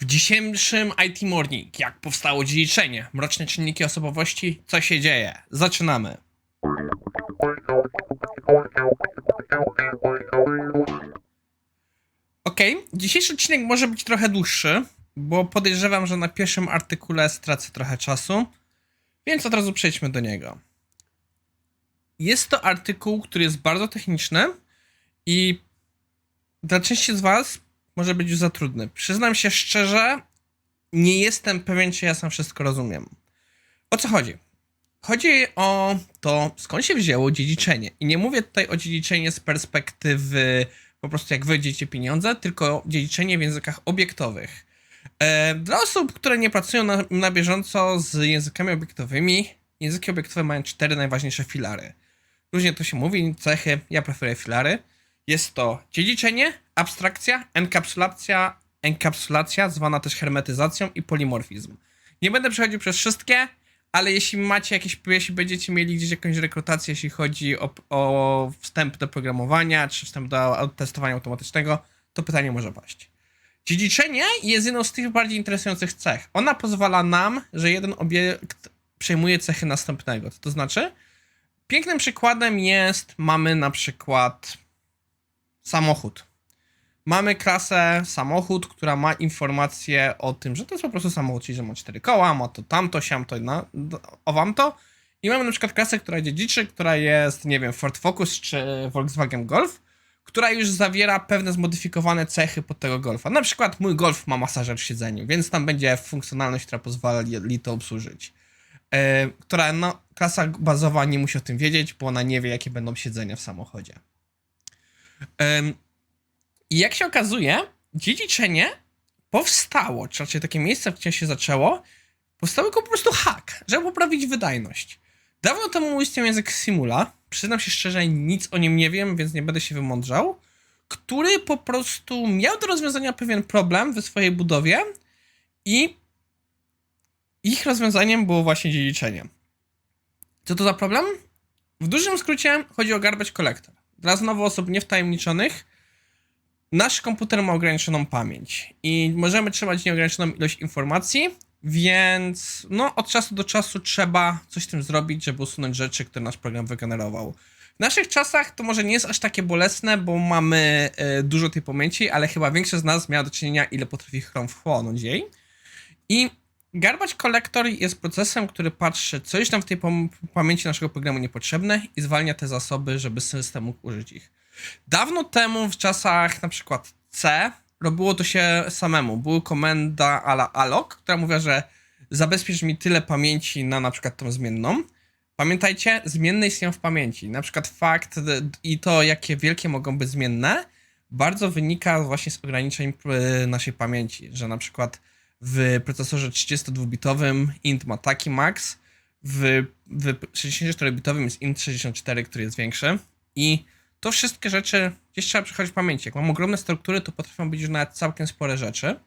W dzisiejszym IT Morning, jak powstało dziedziczenie, mroczne czynniki osobowości, co się dzieje? Zaczynamy. Okej, dzisiejszy odcinek może być trochę dłuższy, bo podejrzewam, że na pierwszym artykule stracę trochę czasu, więc od razu przejdźmy do niego. Jest to artykuł, który jest bardzo techniczny i dla części z Was może być już za trudny. Przyznam się szczerze, nie jestem pewien, czy ja sam wszystko rozumiem. O co chodzi? Chodzi o to, skąd się wzięło dziedziczenie. I nie mówię tutaj o dziedziczeniu z perspektywy po prostu jak wyjdziecie pieniądze, tylko dziedziczenie w językach obiektowych. E, Dla osób, które nie pracują na, na bieżąco z językami obiektowymi, języki obiektowe mają cztery najważniejsze filary. Różnie to się mówi, cechy, ja preferuję filary. Jest to dziedziczenie, abstrakcja, enkapsulacja, enkapsulacja, zwana też hermetyzacją i polimorfizm. Nie będę przechodził przez wszystkie, ale jeśli macie jakieś, jeśli będziecie mieli gdzieś jakąś rekrutację, jeśli chodzi o, o wstęp do programowania, czy wstęp do testowania automatycznego, to pytanie może paść. Dziedziczenie jest jedną z tych bardziej interesujących cech. Ona pozwala nam, że jeden obiekt przejmuje cechy następnego. Co to znaczy? Pięknym przykładem jest, mamy na przykład samochód. Mamy klasę samochód, która ma informację o tym, że to jest po prostu samochód, czyli że ma cztery koła, ma to tamto, siamto, na, owam to. I mamy na przykład klasę, która dziedziczy, która jest, nie wiem, Ford Focus czy Volkswagen Golf, która już zawiera pewne zmodyfikowane cechy pod tego Golfa. Na przykład mój Golf ma masażer w siedzeniu, więc tam będzie funkcjonalność, która pozwoli to obsłużyć. E, która, no, klasa bazowa nie musi o tym wiedzieć, bo ona nie wie, jakie będą siedzenia w samochodzie. I jak się okazuje, dziedziczenie powstało, czy raczej takie miejsce, gdzie się zaczęło, powstało jako po prostu hack, żeby poprawić wydajność. Dawno temu istniał język Simula, przyznam się szczerze, nic o nim nie wiem, więc nie będę się wymądrzał, który po prostu miał do rozwiązania pewien problem w swojej budowie i ich rozwiązaniem było właśnie dziedziczenie. Co to za problem? W dużym skrócie chodzi o garbage collector. Dla znowu osób niewtajemniczonych, nasz komputer ma ograniczoną pamięć i możemy trzymać nieograniczoną ilość informacji, więc no, od czasu do czasu trzeba coś z tym zrobić, żeby usunąć rzeczy, które nasz program wygenerował. W naszych czasach to może nie jest aż takie bolesne, bo mamy e, dużo tej pamięci, ale chyba większość z nas miała do czynienia, ile potrafi Chrome wchłonąć jej. I Garbage Collector jest procesem, który patrzy, co jest nam w tej pamięci naszego programu niepotrzebne i zwalnia te zasoby, żeby system mógł użyć ich. Dawno temu, w czasach na przykład C, robiło to się samemu. Była komenda ala alloc, która mówiła, że zabezpiecz mi tyle pamięci na na przykład tą zmienną. Pamiętajcie, zmienne istnieją w pamięci. Na przykład fakt i to, jakie wielkie mogą być zmienne, bardzo wynika właśnie z ograniczeń y, naszej pamięci, że na przykład w procesorze 32-bitowym int ma taki max, w, w 64-bitowym jest int 64, który jest większy i to wszystkie rzeczy gdzieś trzeba przechodzić w pamięci. Jak mam ogromne struktury, to potrafią być już nawet całkiem spore rzeczy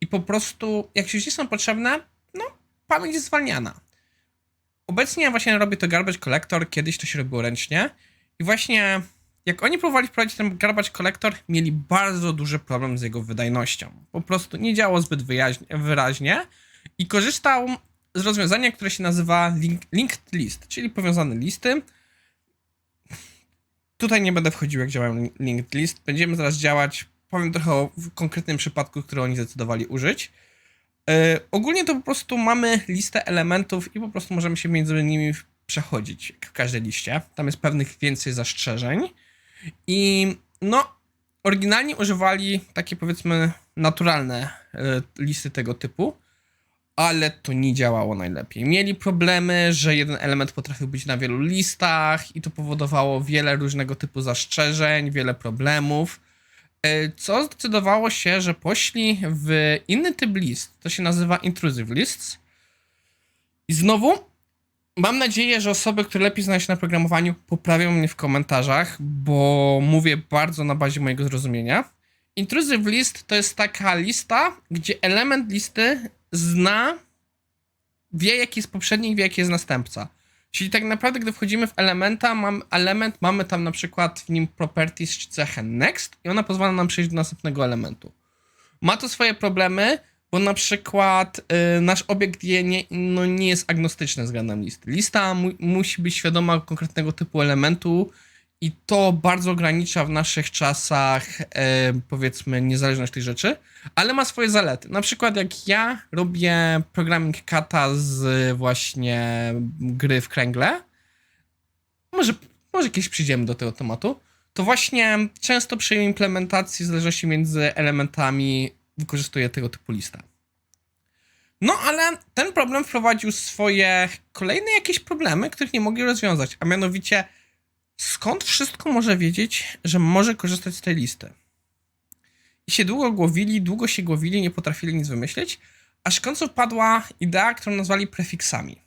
i po prostu jak się gdzieś są potrzebne, no pamięć jest zwalniana. Obecnie właśnie robię to garbage collector, kiedyś to się robiło ręcznie i właśnie jak oni próbowali wprowadzić ten garbage collector, mieli bardzo duży problem z jego wydajnością. Po prostu nie działało zbyt wyraźnie i korzystał z rozwiązania, które się nazywa link, linked list, czyli powiązane listy. Tutaj nie będę wchodził, jak działają linked list. Będziemy zaraz działać, powiem trochę o konkretnym przypadku, który oni zdecydowali użyć. Yy, ogólnie to po prostu mamy listę elementów i po prostu możemy się między nimi przechodzić, jak w każdej liście. Tam jest pewnych więcej zastrzeżeń. I no, oryginalnie używali takie powiedzmy naturalne y, listy tego typu, ale to nie działało najlepiej. Mieli problemy, że jeden element potrafił być na wielu listach i to powodowało wiele różnego typu zastrzeżeń, wiele problemów. Y, Co zdecydowało się, że poszli w inny typ list. To się nazywa intrusive lists. I znowu Mam nadzieję, że osoby, które lepiej znają się na programowaniu, poprawią mnie w komentarzach, bo mówię bardzo na bazie mojego zrozumienia. Intrusive list to jest taka lista, gdzie element listy zna, wie jaki jest poprzednik, wie jaki jest następca. Czyli tak naprawdę, gdy wchodzimy w elementa, mam element, mamy tam na przykład w nim properties czy cechę next i ona pozwala nam przejść do następnego elementu. Ma to swoje problemy, bo na przykład y, nasz obiekt je nie, no, nie jest agnostyczny względem listy. Lista mu, musi być świadoma konkretnego typu elementu i to bardzo ogranicza w naszych czasach, y, powiedzmy, niezależność tej rzeczy, ale ma swoje zalety. Na przykład jak ja robię programming kata z właśnie gry w kręgle, może, może kiedyś przyjdziemy do tego tematu, to właśnie często przy implementacji zależności między elementami wykorzystuję tego typu listę. No ale ten problem wprowadził swoje kolejne jakieś problemy, których nie mogli rozwiązać, a mianowicie skąd wszystko może wiedzieć, że może korzystać z tej listy. I się długo głowili, długo się głowili, nie potrafili nic wymyślić, aż w końcu padła idea, którą nazwali prefiksami.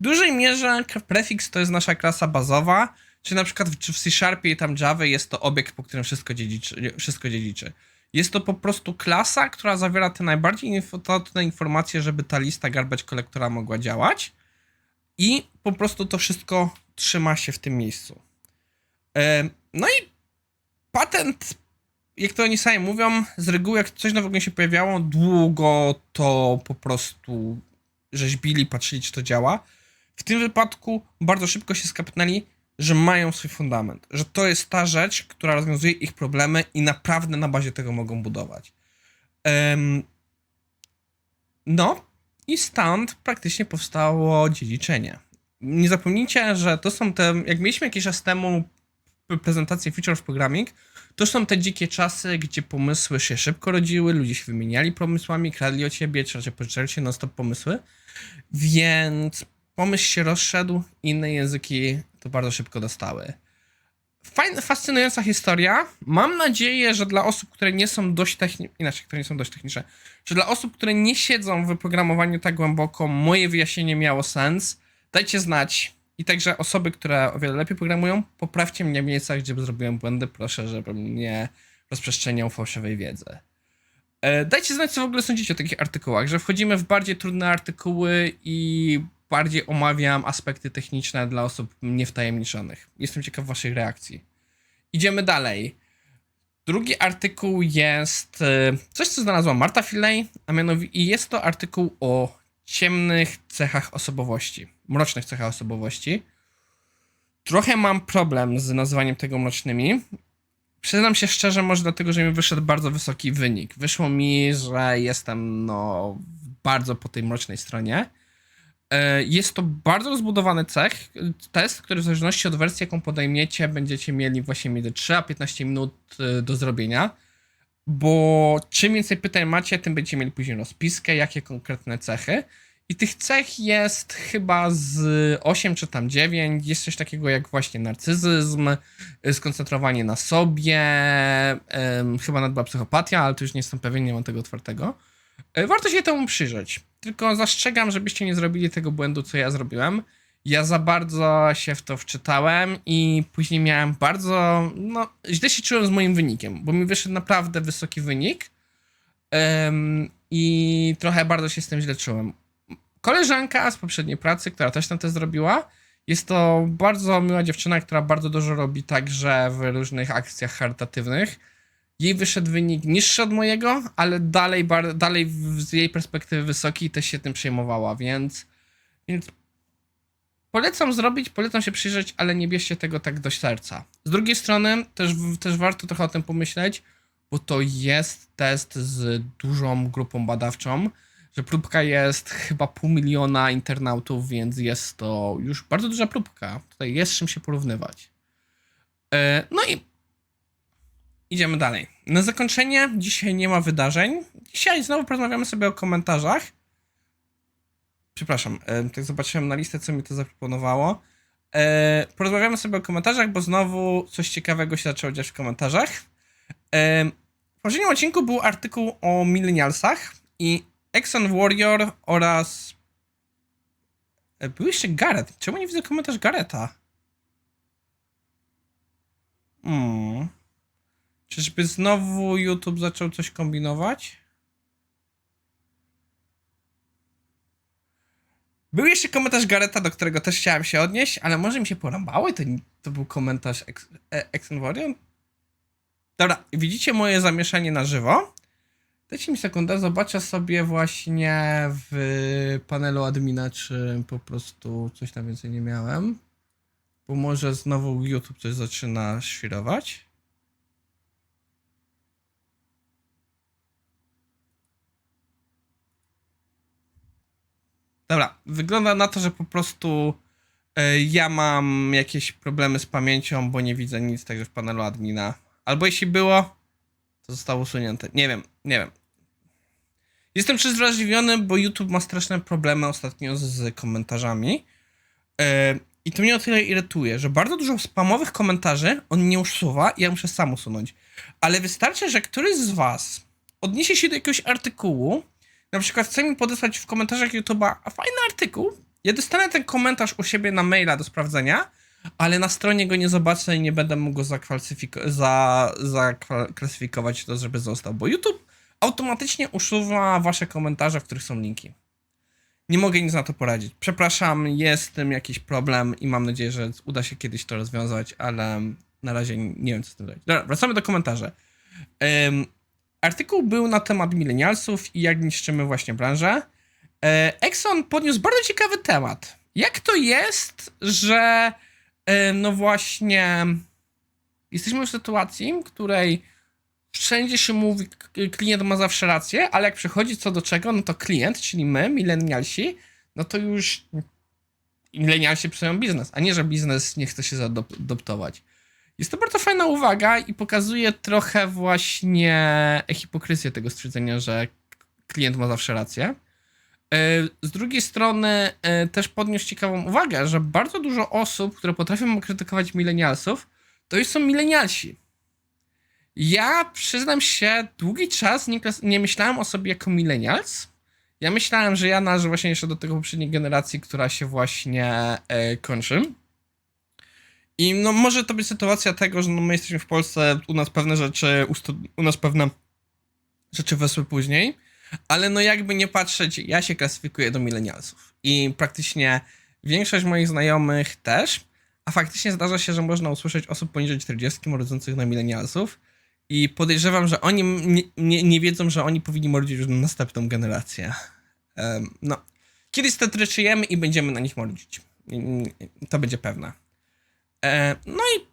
W dużej mierze prefiks to jest nasza klasa bazowa, czy na przykład w w C Sharpie i tam Java jest to obiekt, po którym wszystko dziedziczy. Wszystko dziedziczy. Jest to po prostu klasa, która zawiera te najbardziej istotne informacje, żeby ta lista garbage kolektora mogła działać. I po prostu to wszystko trzyma się w tym miejscu. No i patent, jak to oni sami mówią, z reguły jak coś nowego się pojawiało, długo to po prostu rzeźbili, patrzyli, czy to działa. W tym wypadku bardzo szybko się skapnęli, że mają swój fundament, że to jest ta rzecz, która rozwiązuje ich problemy i naprawdę na bazie tego mogą budować. Em, no i stąd praktycznie powstało dziedziczenie. Nie zapomnijcie, że to są te, jak mieliśmy jakiś czas temu prezentację Future of Programming, to są te dzikie czasy, gdzie pomysły się szybko rodziły, ludzie się wymieniali pomysłami, kradli od siebie, czy raczej pożyczali się non-stop pomysły, więc pomysł się rozszedł, inne języki to bardzo szybko dostały. Fajna, fascynująca historia. Mam nadzieję, że dla osób, które nie są dość techniczne, inaczej, które nie są dość techniczne, że dla osób, które nie siedzą w programowaniu tak głęboko, moje wyjaśnienie miało sens. Dajcie znać. I także osoby, które o wiele lepiej programują, poprawcie mnie w miejscach, gdzie zrobiłem błędy. Proszę, żebym nie rozprzestrzeniał fałszywej wiedzy. E, Dajcie znać, co w ogóle sądzicie o takich artykułach, że wchodzimy w bardziej trudne artykuły i bardziej omawiam aspekty techniczne dla osób niewtajemniczonych. Jestem ciekaw waszych reakcji. Idziemy dalej. Drugi artykuł jest e, coś, co znalazła Marta Filej, a mianowicie jest to artykuł o ciemnych cechach osobowości, mrocznych cechach osobowości. Trochę mam problem z nazywaniem tego mrocznymi. Przyznam się szczerze, może dlatego, że mi wyszedł bardzo wysoki wynik. Wyszło mi, że jestem no bardzo po tej mrocznej stronie. E, Jest to bardzo rozbudowany cech, test, który w zależności od wersji, jaką podejmiecie, będziecie mieli właśnie między 3 a 15 minut e, do zrobienia. Bo czym więcej pytań macie, tym będziecie mieli później rozpiskę, jakie konkretne cechy. I tych cech jest chyba z 8 czy tam 9. Jest coś takiego jak właśnie narcyzyzm, y, skoncentrowanie na sobie, chyba była psychopatia, ale to już nie jestem pewien, nie mam tego otwartego. E, Warto się temu przyjrzeć. Tylko zastrzegam, żebyście nie zrobili tego błędu, co ja zrobiłem. Ja za bardzo się w to wczytałem i później miałem bardzo. No, źle się czułem z moim wynikiem, bo mi wyszedł naprawdę wysoki wynik. Em, I trochę bardzo się z tym źle czułem. Koleżanka z poprzedniej pracy, która też tam to zrobiła, jest to bardzo miła dziewczyna, która bardzo dużo robi także w różnych akcjach charytatywnych. Jej wyszedł wynik niższy od mojego, ale dalej, bar- dalej z jej perspektywy wysoki i też się tym przejmowała, więc, więc polecam zrobić, polecam się przyjrzeć, ale nie bierzcie tego tak do serca. Z drugiej strony też, też warto trochę o tym pomyśleć, bo to jest test z dużą grupą badawczą, że próbka jest chyba pół miliona internautów, więc jest to już bardzo duża próbka. Tutaj jest z czym się porównywać. E, No i idziemy dalej. Na zakończenie dzisiaj nie ma wydarzeń. Dzisiaj znowu porozmawiamy sobie o komentarzach. Przepraszam, e, tak zobaczyłem na listę, co mi to zaproponowało. E, Porozmawiamy sobie o komentarzach, bo znowu coś ciekawego się zaczęło dziać w komentarzach. E, W poprzednim odcinku był artykuł o millennialsach i Exxon Warrior oraz. Był jeszcze Gareth. Czemu nie widzę komentarz Gareta? Hmm. Czyżby znowu YouTube zaczął coś kombinować? Był jeszcze komentarz Gareta, do którego też chciałem się odnieść, ale może mi się porąbało i to, to był komentarz e, Exxon Warrior? Dobra, widzicie moje zamieszanie na żywo. Dajcie mi sekundę, zobaczę sobie właśnie w panelu admina, czy po prostu coś tam więcej nie miałem. Bo może znowu YouTube coś zaczyna świrować. Dobra, wygląda na to, że po prostu e, ja mam jakieś problemy z pamięcią, bo nie widzę nic tego w panelu admina. Albo jeśli było, to zostało usunięte. Nie wiem, nie wiem. Jestem przezrażliwiony, bo YouTube ma straszne problemy ostatnio z komentarzami. E, I to mnie o tyle irytuje, że bardzo dużo spamowych komentarzy on nie usuwa i ja muszę sam usunąć. Ale wystarczy, że któryś z was odniesie się do jakiegoś artykułu, na przykład chce mi podesłać w komentarzach YouTube'a fajny artykuł, ja dostanę ten komentarz u siebie na maila do sprawdzenia, ale na stronie go nie zobaczę i nie będę mógł go zakwalifiko- za, zaklasyfikować żeby został, bo YouTube automatycznie usuwa wasze komentarze, w których są linki. Nie mogę nic na to poradzić. Przepraszam, jest z tym jakiś problem i mam nadzieję, że uda się kiedyś to rozwiązać, ale na razie nie wiem, co z tym zrobić. Dobra, wracamy do komentarzy. Ym, artykuł był na temat milenialsów i jak niszczymy właśnie branżę. E, Exxon podniósł bardzo ciekawy temat. Jak to jest, że e, no właśnie jesteśmy w sytuacji, w której wszędzie się mówi, klient ma zawsze rację, ale jak przychodzi co do czego, no to klient, czyli my, milenialsi, no to już milenialsi psują biznes, a nie, że biznes nie chce się zaadoptować. Jest to bardzo fajna uwaga i pokazuje trochę właśnie hipokryzję tego stwierdzenia, że klient ma zawsze rację. E, Z drugiej strony e, też podniósł ciekawą uwagę, że bardzo dużo osób, które potrafią krytykować milenialsów, to już są milenialsi. Ja przyznam się, długi czas nie, nie myślałem o sobie jako millennials. Ja myślałem, że ja należę właśnie jeszcze do tego poprzedniej generacji, która się właśnie e, kończy. I no może to być sytuacja tego, że no, my jesteśmy w Polsce, u nas pewne rzeczy, u nas pewne rzeczy wesły później, ale no jakby nie patrzeć, ja się klasyfikuję do milenialsów i praktycznie większość moich znajomych też, a faktycznie zdarza się, że można usłyszeć osób poniżej 40 rodzących na milenialsów i podejrzewam, że oni nie, nie, nie wiedzą, że oni powinni mordzić już na następną generację. Em, no, kiedyś statryczyjemy i będziemy na nich mordzić. To będzie pewne. E, no i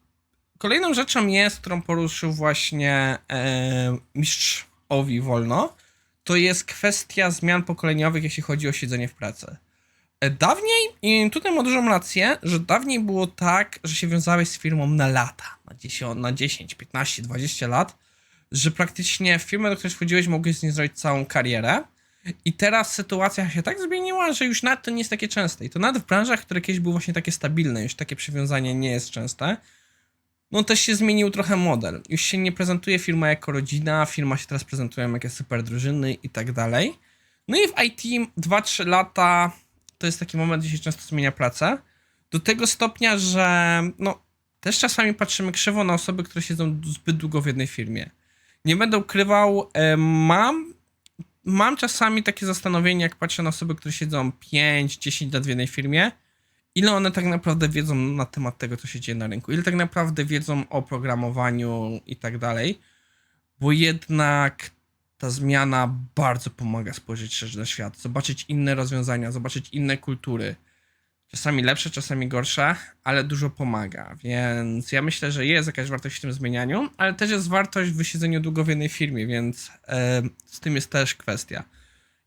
kolejną rzeczą jest, którą poruszył właśnie e, mistrz Owi Wolno, to jest kwestia zmian pokoleniowych, jeśli chodzi o siedzenie w pracy. E, Dawniej, i tutaj ma dużą rację, że dawniej było tak, że się wiązałeś z firmą na lata, na 10, na 10 15, 20 lat, że praktycznie w firmę, do której wchodziłeś, mogłeś z niej zrobić całą karierę. I teraz sytuacja się tak zmieniła, że już nawet to nie jest takie częste. I to nawet w branżach, które kiedyś były właśnie takie stabilne, już takie przywiązanie nie jest częste. No też się zmienił trochę model. Już się nie prezentuje firma jako rodzina, firma się teraz prezentuje jako super drużyny i tak dalej. No i w IT 2-3 lata to jest taki moment, gdzie się często zmienia pracę. Do tego stopnia, że no też czasami patrzymy krzywo na osoby, które siedzą zbyt długo w jednej firmie. Nie będę ukrywał, e, mam mam czasami takie zastanowienie, jak patrzę na osoby, które siedzą 5-10 lat w jednej firmie, ile one tak naprawdę wiedzą na temat tego, co się dzieje na rynku, ile tak naprawdę wiedzą o programowaniu i tak dalej, bo jednak ta zmiana bardzo pomaga spojrzeć szerzej na świat, zobaczyć inne rozwiązania, zobaczyć inne kultury. Czasami lepsze, czasami gorsze, ale dużo pomaga, więc ja myślę, że jest jakaś wartość w tym zmienianiu, ale też jest wartość w wysiedzeniu długo w jednej firmie, więc e, z tym jest też kwestia.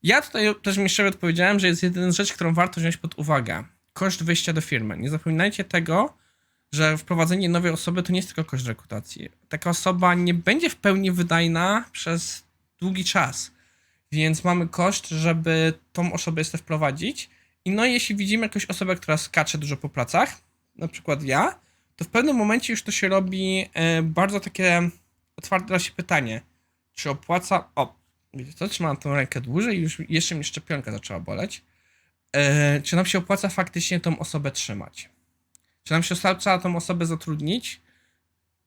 Ja tutaj też mi szczerze odpowiedziałem, że jest jedyna rzecz, którą warto wziąć pod uwagę. Koszt wyjścia do firmy. Nie zapominajcie tego, że wprowadzenie nowej osoby to nie jest tylko koszt rekrutacji. Taka osoba nie będzie w pełni wydajna przez długi czas, więc mamy koszt, żeby tą osobę jeszcze wprowadzić. I no, jeśli widzimy jakąś osobę, która skacze dużo po pracach, na przykład ja, to w pewnym momencie już to się robi e, bardzo takie otwarte się pytanie, czy opłaca. O, wiecie co, trzymam tą rękę dłużej i już jeszcze mi szczepionka zaczęła boleć. E, czy nam się opłaca faktycznie tą osobę trzymać? Czy nam się opłaca tą osobę zatrudnić,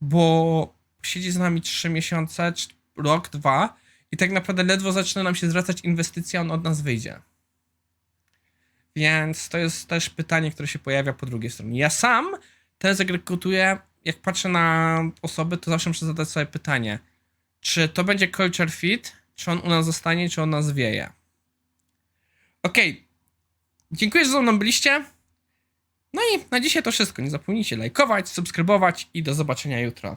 bo siedzi z nami 3 miesiące, rok, dwa i tak naprawdę ledwo zaczyna nam się zwracać inwestycja, on od nas wyjdzie. Więc to jest też pytanie, które się pojawia po drugiej stronie. Ja sam teraz egzekutuję, jak patrzę na osoby, to zawsze muszę zadać sobie pytanie, czy to będzie culture fit, czy on u nas zostanie, czy on nas wieje. Okej. Okay. Dziękuję, że ze mną byliście. No i na dzisiaj to wszystko. Nie zapomnijcie lajkować, subskrybować i do zobaczenia jutro.